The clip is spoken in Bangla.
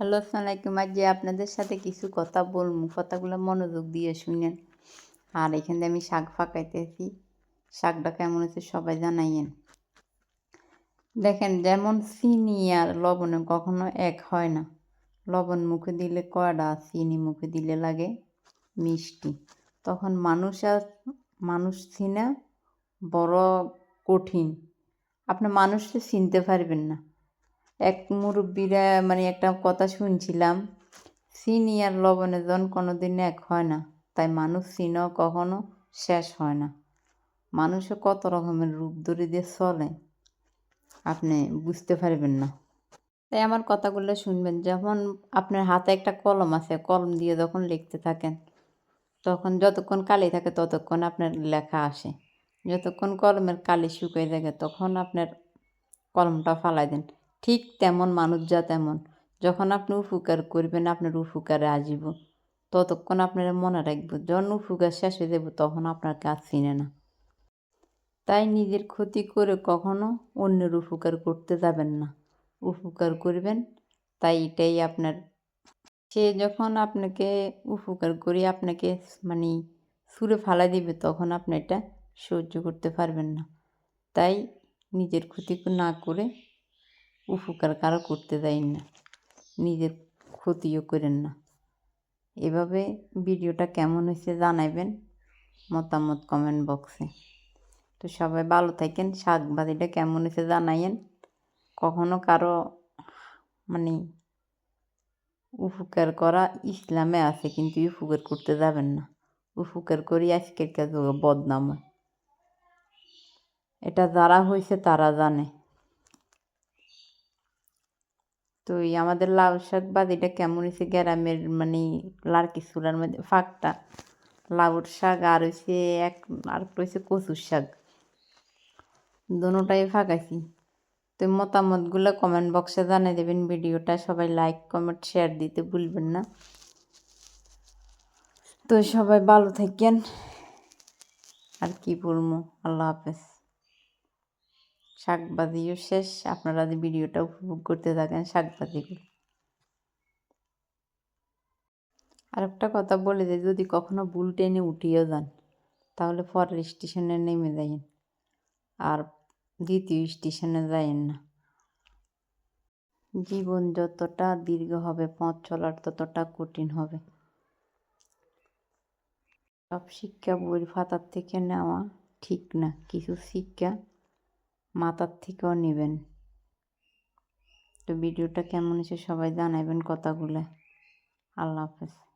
হ্যালো আসসালামাইকুম আজ যে আপনাদের সাথে কিছু কথা বলব, কথাগুলো মনোযোগ দিয়ে শুনেন। আর এখানে আমি শাক ফাঁকাইতেছি শাকটা কেমন হচ্ছে সবাই জানাইয়েন। দেখেন, যেমন চিনি আর লবণে কখনো এক হয় না। লবণ মুখে দিলে কয়টা চিনি মুখে দিলে লাগে মিষ্টি। তখন মানুষ আর মানুষ চিনা বড় কঠিন। আপনি মানুষকে চিনতে পারবেন না। এক মুরব্বীরা মানে একটা কথা শুনছিলাম চিনি আর লবণে জন কোনো দিন এক হয় না, তাই মানুষ চিনও কখনো শেষ হয় না। মানুষও কত রকমের রূপ ধরে দিয়ে চলে, আপনি বুঝতে পারবেন না। তাই আমার কথাগুলো শুনবেন, যখন আপনার হাতে একটা কলম আছে, কলম দিয়ে যখন লিখতে থাকেন, তখন যতক্ষণ কালি থাকে ততক্ষণ আপনার লেখা আসে। যতক্ষণ কলমের কালি শুকিয়ে থাকে, তখন আপনার কলমটা ফালাই দেন। ঠিক তেমন, মানুষ যা তেমন। যখন আপনি উপকার করবেন, আপনার উপকারে আসিব। ততক্ষণ আপনারা মনে রাখব যখন উপকার শেষ হয়ে যাব, তখন আপনার কাজ চিনে না। তাই নিজের ক্ষতি করে কখনো অন্যের উপকার করতে যাবেন না। উপকার করবেন, তাই এটাই আপনার। সে যখন আপনাকে উপকার করে, আপনাকে মানে সুরে ফালা দিবে, তখন আপনি এটা সহ্য করতে পারবেন না। তাই নিজের ক্ষতি না করে উপকার কারও করতে দেয় না। নিজের ক্ষতিও করেন না। এভাবে ভিডিওটা কেমন হয়েছে জানাবেন মতামত কমেন্ট বক্সে তো সবাই ভালো থাকেন শাক কেমন হয়েছে জানাইয়েন। কখনো কারও মানে উপকার করা ইসলামে আছে কিন্তু উপকার করতে যাবেন না। উপকার করি আজকের কাজ বদনাম। এটা যারা হয়েছে তারা জানে। তো এই আমাদের লাউ শাক বাদিটা কেমন হয়েছে গ্রামের মানে লাড়কি চুলার মধ্যে ফাঁকটা। লাউর শাক আর হয়েছে এক, আর হয়েছে কচুর শাক। দুটাই ফাঁকাইছি। তো মতামতগুলো কমেন্ট বক্সে জানিয়ে দেবেন ভিডিওটা। সবাই লাইক কমেন্ট শেয়ার দিতে ভুলবেন না। তো সবাই ভালো থাকেন। আর কি বলব? আল্লাহ হাফেজ। শাকবাজিও শেষ। আপনারা যদি ভিডিওটা উপভোগ করতে থাকেন শাকবাজিগুলো। আর একটা কথা বলে যে যদি কখনো বুল ট্রেনে উঠিয়েও যান, তাহলে পরের স্টেশনে নেমে যাইন আর দ্বিতীয় স্টেশনে যাইন না। জীবন যতটা দীর্ঘ হবে, পথ চলার ততটা কঠিন হবে। সব শিক্ষা বই ফাতার থেকে নেওয়া ঠিক না, কিছু শিক্ষা মাথার থেকেও নেবেন। তো ভিডিওটা কেমন হয়েছে সবাই জানাবেন কথাগুলো। আল্লাহ হাফেজ।